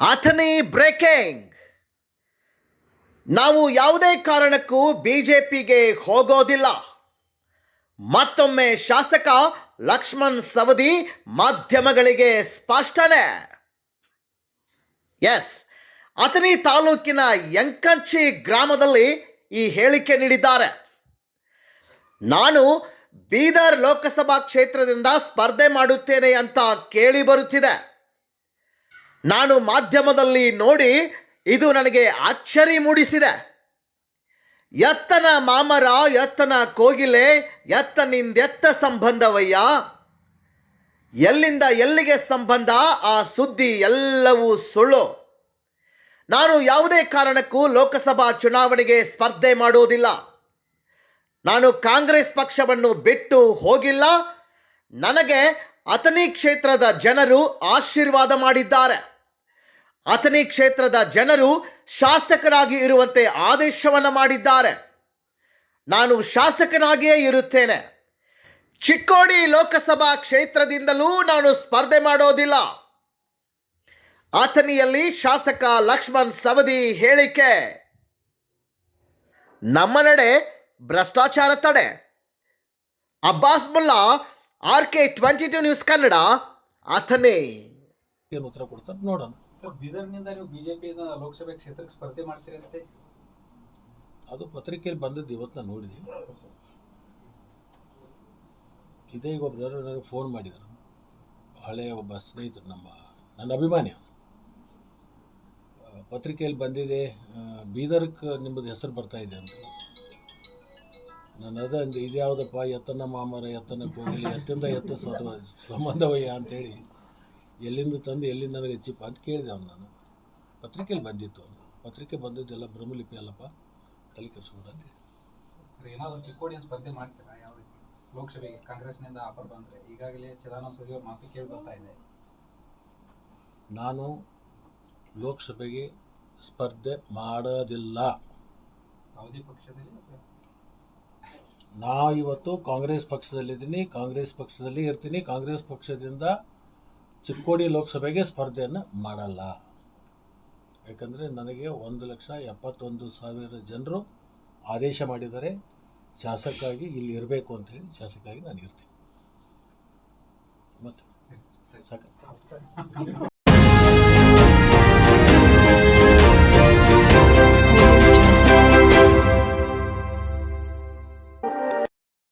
Athani breaking. ನಾವು ಯಾವುದೇ ಕಾರಣಕ್ಕೂ ಬಿಜೆಪಿಗೆ ಹೋಗೋದಿಲ್ಲ. ಮತ್ತೊಮ್ಮೆ ಶಾಸಕ ಲಕ್ಷ್ಮಣ್ ಸವದಿ ಮಾಧ್ಯಮಗಳಿಗೆ ಸ್ಪಷ್ಟನೆ. ಎಸ್ ಅಥನಿ ತಾಲೂಕಿನ ಯಂಕಂಚಿ ಗ್ರಾಮದಲ್ಲಿ ಈ ಹೇಳಿಕೆ ನೀಡಿದ್ದಾರೆ. ನಾನು ಬೀದರ್ ಲೋಕಸಭಾ ಕ್ಷೇತ್ರದಿಂದ ಸ್ಪರ್ಧೆ ಮಾಡುತ್ತೇನೆ ಅಂತ ಕೇಳಿ ಬರುತ್ತಿದೆ. ನಾನು ಮಾಧ್ಯಮದಲ್ಲಿ ನೋಡಿ ಇದು ನನಗೆ ಅಚ್ಚರಿ ಮೂಡಿಸಿದೆ. ಎತ್ತನ ಮಾಮರ, ಎತ್ತನ ಕೋಗಿಲೆ ಎತ್ತನಿಂದೆತ್ತ ಸಂಬಂಧವಯ್ಯ. ಎಲ್ಲಿಂದ ಎಲ್ಲಿಗೆ ಸಂಬಂಧ? ಆ ಸುದ್ದಿ ಎಲ್ಲವೂ ಸುಳ್ಳು. ನಾನು ಯಾವುದೇ ಕಾರಣಕ್ಕೂ ಲೋಕಸಭಾ ಚುನಾವಣೆಗೆ ಸ್ಪರ್ಧೆ ಮಾಡುವುದಿಲ್ಲ. ನಾನು ಕಾಂಗ್ರೆಸ್ ಪಕ್ಷವನ್ನು ಬಿಟ್ಟು ಹೋಗಿಲ್ಲ. ನನಗೆ ಅತನಿ ಕ್ಷೇತ್ರದ ಜನರು ಆಶೀರ್ವಾದ ಮಾಡಿದ್ದಾರೆ. ಅಥಣಿ ಕ್ಷೇತ್ರದ ಜನರು ಶಾಸಕರಾಗಿ ಇರುವಂತೆ ಆದೇಶವನ್ನು ಮಾಡಿದ್ದಾರೆ. ನಾನು ಶಾಸಕನಾಗಿಯೇ ಇರುತ್ತೇನೆ. ಚಿಕ್ಕೋಡಿ ಲೋಕಸಭಾ ಕ್ಷೇತ್ರದಿಂದಲೂ ನಾನು ಸ್ಪರ್ಧೆ ಮಾಡೋದಿಲ್ಲ. ಅಥಣಿಯಲ್ಲಿ ಶಾಸಕ ಲಕ್ಷ್ಮಣ್ ಸವದಿ ಹೇಳಿಕೆ. ನಮ್ಮ ನಡೆ ಭ್ರಷ್ಟಾಚಾರ ತಡೆ. Abbas Mulla, R K twenty two news Kannada Athani ಉತ್ತರ ಕೊಡ್ತಾರೆ ನೋಡೋಣ. ಸರ್ ಬೀದರ್ನಿಂದ ನೀವು ಬಿಜೆಪಿ ಲೋಕಸಭೆ ಕ್ಷೇತ್ರಕ್ಕೆ ಸ್ಪರ್ಧೆ ಮಾಡ್ತೀರಂತೆ? ಅದು ಪತ್ರಿಕೆಯಲ್ಲಿ ಬಂದದ್ದು ಇವತ್ತು ನಾನು ನೋಡಿದೆ ಇದೇ ಈಗ ಒಬ್ಬರು ನನಗೆ ಫೋನ್ ಮಾಡಿದರು. ಹಳೆಯ ಒಬ್ಬ ಸ್ನೇಹಿತರು, ನಮ್ಮ, ನನ್ನ ಅಭಿಮಾನಿ ಪತ್ರಿಕೆಯಲ್ಲಿ ಬಂದಿದೆ ಬೀದರ್ಕ್ ನಿಮ್ಮದು ಹೆಸರು ಬರ್ತಾ ಇದೆ ಅಂತ. ನಾನು ಅದ ಅಂದೆ ಇದ್ಯಾವುದಪ್ಪ ಎತ್ತನ ಮಾಮರ ಎತ್ತನ ಕೋಗಿಲಿ, ಎತ್ತಿಂದ ಎತ್ತ ಸಂಬಂಧವಯ್ಯ ಅಂತೇಳಿ. ಎಲ್ಲಿಂದ ತಂದು ಎಲ್ಲಿ ನನಗೆ ಹೆಚ್ಚಿಪ್ಪ ಅಂತ ಕೇಳಿದೆ ಅವ್ನು ನಾನು. ಪತ್ರಿಕೆಯಲ್ಲಿ ಬಂದಿತ್ತು ಅವನು. ಪತ್ರಿಕೆ ಬಂದಿದ್ದೆಲ್ಲ ಬ್ರಹ್ಮಲಿಪಿ ಅಲ್ಲಪ್ಪ ತಲೆ ಕೆಡಿಸ್ಕೊಂಡು ಅಂತೇಳಿ ಏನಾದರೂ ಚಿಕ್ಕೋಡಿಯನ್ನು ಸ್ಪರ್ಧೆ ಮಾಡ್ತೀರಾ? ಯಾವ ರೀತಿ? ಲೋಕಸಭೆಗೆ ಕಾಂಗ್ರೆಸ್ನಿಂದ ಆಫರ್ ಬಂದರೆ ಈಗಾಗಲೇ ಚಿದಾನಂದ ಅವ್ರ ಮಾತು ಕೇಳಿ ಬರ್ತಾ ಇದೆ. ನಾನು ಲೋಕಸಭೆಗೆ ಸ್ಪರ್ಧೆ ಮಾಡೋದಿಲ್ಲ. ಯಾವುದೇ ಪಕ್ಷದಲ್ಲಿ ನಾ ಇವತ್ತು ಕಾಂಗ್ರೆಸ್ ಪಕ್ಷದಲ್ಲಿದ್ದೀನಿ ಕಾಂಗ್ರೆಸ್ ಪಕ್ಷದಲ್ಲಿ ಇರ್ತೀನಿ. ಕಾಂಗ್ರೆಸ್ ಪಕ್ಷದಿಂದ ಚಿಕ್ಕೋಡಿ ಲೋಕಸಭೆಗೆ ಸ್ಪರ್ಧೆಯನ್ನು ಮಾಡಲ್ಲ. ಯಾಕಂದರೆ ನನಗೆ ಒಂದು ಲಕ್ಷ ಎಪ್ಪತ್ತೊಂದು ಸಾವಿರ ಜನರು ಆದೇಶ ಮಾಡಿದರೆ ಶಾಸಕಾಗಿ ಇಲ್ಲಿ ಇರಬೇಕು ಅಂತೇಳಿ ಶಾಸಕಾಗಿ ನಾನು ಇರ್ತೀನಿ. ಮತ್ತೆ ಸಾಕ.